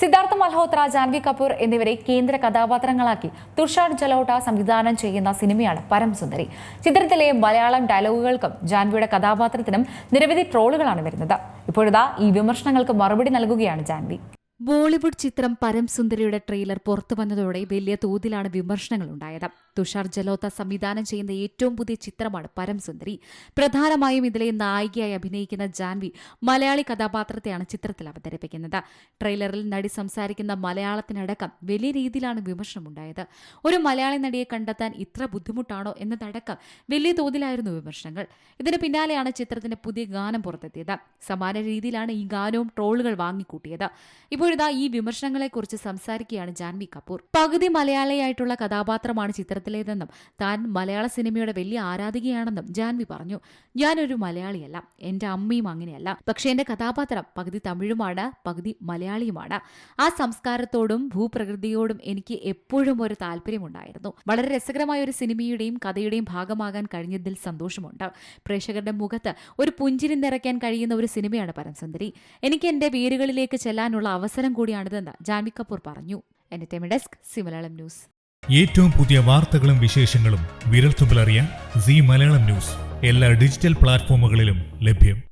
സിദ്ധാർത്ഥ മൽഹോത്ര ജാൻവി കപൂർ എന്നിവരെ കേന്ദ്ര കഥാപാത്രങ്ങളാക്കി. തുഷാർ ജലോട്ട സംവിധാനം ചെയ്യുന്ന സിനിമയാണ് പരംസുന്ദരി ചിത്രത്തിലെ മലയാളം ഡയലോഗുകൾക്കും ജാൻവിയുടെ കഥാപാത്രത്തിനും നിരവധി ട്രോളുകളാണ് വരുന്നത്. ഇപ്പോഴിതാ ഈ വിമർശനങ്ങൾക്ക് മറുപടി നൽകുകയാണ് ജാൻവി. ബോളിവുഡ് ചിത്രം പരംസുന്ദരിയുടെ ട്രെയിലർ പുറത്തു വന്നതോടെ വലിയ തോതിലാണ് വിമർശനങ്ങൾ ഉണ്ടായത് തുഷാർ ജലോത്ത സംവിധാനം ചെയ്യുന്ന ഏറ്റവും പുതിയ ചിത്രമാണ് പരംസുന്ദരി പ്രധാനമായും ഇതിലെ നായികയായി അഭിനയിക്കുന്ന ജാൻവി മലയാളി കഥാപാത്രത്തെയാണ് ചിത്രത്തിൽ അവതരിപ്പിക്കുന്നത്. ട്രെയിലറിൽ നടി സംസാരിക്കുന്ന മലയാളത്തിനടക്കം വലിയ രീതിയിലാണ് വിമർശനമുണ്ടായത്. ഒരു മലയാളി നടിയെ കണ്ടെത്താൻ ഇത്ര ബുദ്ധിമുട്ടാണോ എന്നതടക്കം വലിയ തോതിലായിരുന്നു വിമർശനങ്ങൾ. ഇതിന് പിന്നാലെയാണ് ചിത്രത്തിന്റെ പുതിയ ഗാനം പുറത്തെത്തിയത്. സമാന രീതിയിലാണ് ഈ ഗാനവും ട്രോളുകൾ വാങ്ങിക്കൂട്ടിയത്. ഇപ്പോഴിതാ ഈ വിമർശനങ്ങളെക്കുറിച്ച് സംസാരിക്കുകയാണ് ജാൻവി കപൂർ. പകുതി മലയാളിയായിട്ടുള്ള കഥാപാത്രമാണ് ചിത്രത്തിലേതെന്നും താൻ മലയാള സിനിമയുടെ വലിയ ആരാധികയാണെന്നും ജാൻവി പറഞ്ഞു. ഞാനൊരു മലയാളിയല്ല എന്റെ അമ്മയും അങ്ങനെയല്ല. പക്ഷേ എന്റെ കഥാപാത്രം പകുതി തമിഴുമാണ് പകുതി മലയാളിയുമാണ്. ആ സംസ്കാരത്തോടും ഭൂപ്രകൃതിയോടും എനിക്ക് എപ്പോഴും ഒരു താല്പര്യമുണ്ടായിരുന്നു. വളരെ രസകരമായ ഒരു സിനിമയുടെയും കഥയുടെയും ഭാഗമാകാൻ കഴിഞ്ഞതിൽ സന്തോഷമുണ്ട്. പ്രേക്ഷകരുടെ മുഖത്ത് ഒരു പുഞ്ചിരി നിറയ്ക്കാൻ കഴിയുന്ന ഒരു സിനിമയാണ് പരംസുന്ദരി എനിക്ക് എന്റെ വേരുകളിലേക്ക് ചെല്ലാനുള്ള അവസരം കൂടിയാണിതെന്ന് ജാൻവി കപൂർ പറഞ്ഞു. എന്റെ ഡെസ്ക് സിമലയാളം ന്യൂസ്. ഏറ്റവും പുതിയ വാർത്തകളും വിശേഷങ്ങളും വിരൽത്തുമ്പിലറിയാൻ സി മലയാളം ന്യൂസ്. എല്ലാ ഡിജിറ്റൽ പ്ലാറ്റ്ഫോമുകളിലും ലഭ്യം.